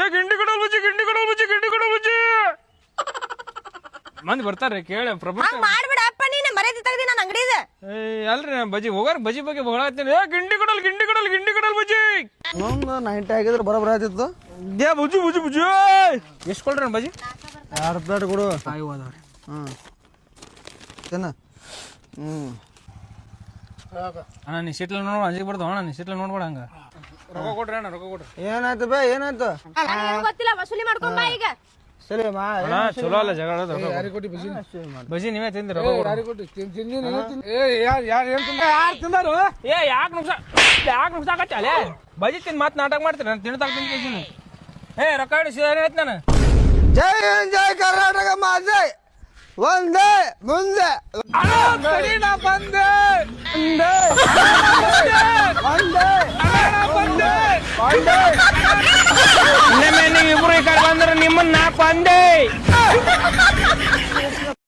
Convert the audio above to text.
ಏ ಗಿಂಡಿ ಕಡಲ್ ಬಜ್ಜಿ ಗಿಂಡಿ ಕಡಲ್ ಬಜ್ಜಿ ಗಿಂಡಿ ಕಡಲ್ ಬಜ್ಜಿ. ಮಂದಿ ಬರ್ತಾರೆ ಕೇಳ ಪ್ರಭು ಹಂಗ್ ಮಾಡ್ಬಿಡಪ್ಪ ನೀನು ಮರ್ಯಾದೆ ತೆಗ್ದಿ ನನ್ನ ಅಂಗಡಿದ. ಏ ಅಲ್ರಿ ನಾ ಬಜ್ಜಿ ಹೋಗಾರ ಬಜ್ಜಿ ಬಗ್ಗೆ ಬಹಳತ್ತೀನಿ ಏ ಗಿಂಡಿ ಕೊಡಲ್ ಗಿಂಡಿ ಕೊಡಲ್ ಗಿಂಡಿ ಕೊಡಲ್ ಬಜ್ಜಿ. ನಮ್ದು ನೈಂಟಿ ಆಗಿದ್ರೆ ಬರೋಬ್ಬರ ಆಯ್ತಿತ್ತು. ಏ ಬಜ್ಜಿ ಬಜ್ಜಿ ಬಜ್ಜಿ. ಎಷ್ಟು ಕೊಡ್ರಿ ಬಜ್ಜಿ? ಎರಡು ಪ್ಲೇಟ್ ಕೊಡು. ಆಯ್ವು ಅದಾವ್ರಿ ಹ್ಞೂ ತಿನ್ನ. ಹ್ಞೂ ಅಣ್ಣ ನೀ ಸಿಟ್ಲ ನೋಡ್ಬೇಡ ಅಂಜಿಗೆ ಬರ್ತಾವ. ಅಣ್ಣ ನೀ ಸಿಟ್ಲ ನೋಡ್ಬೇಡ ಹಂಗ. ರೊಕ್ಕ ಕೊಡ್ರಿ ಅಣ್ಣ ರೊಕ್ಕ ಕೊಡ್ರಿ ಏನಾಯ್ತು ಬೇ ಏನಾಯ್ತು? ಗೊತ್ತಿಲ್ಲ ವಸೂಲಿ ಮಾಡ್ಕೊಂಬ ಈಗ. ಸರಿ ಮಾ ಅಣ್ಣ ಚಲೋ ಅಲ್ಲ ಜಗಳ ಆಡೋದು, ರೊಕ್ಕ ಕೊಡ್ರಿ. ಬಜ್ಜಿ ನೀವೇ ತಿಂದ್ರಿ ರೊಕ್ಕ ಕೊಡ್ರಿ. ಏ ಯಾಕೆ ನುಗ್ಸ ಯಾಕೆ ನುಗ್ಸಾಕತ್ತಲೆ ಬಜಿ ತಿಂದು ಮತ್ತೆ ನಾಟಕ ಮಾಡ್ತೀನಿ ನಾನು ತಿನ್ತಾಕ ತಿಂತೀನಿ ಏ ರೊಕ್ಕ ಇಡು ಸೀದಾ ಏನಾಯ್ತು ನಾನು? ಜೈ ಜೈ ಕರ್ನಾಟಕ ಮಾತೆ. ಒಂದೇ ಮುಂದೆ. ನಾ ಬಂದೆ. ಒಂದೇ ಒಂದೇ ಒಂದೇ ಇನ್ನೊಮ್ಮೆ ನೀವು ಇಬ್ರು ಈ ಕಡೆ ಬಂದ್ರೆ ನಿಮ್ಮನ್ನ ನಾ ಬಂದೆ.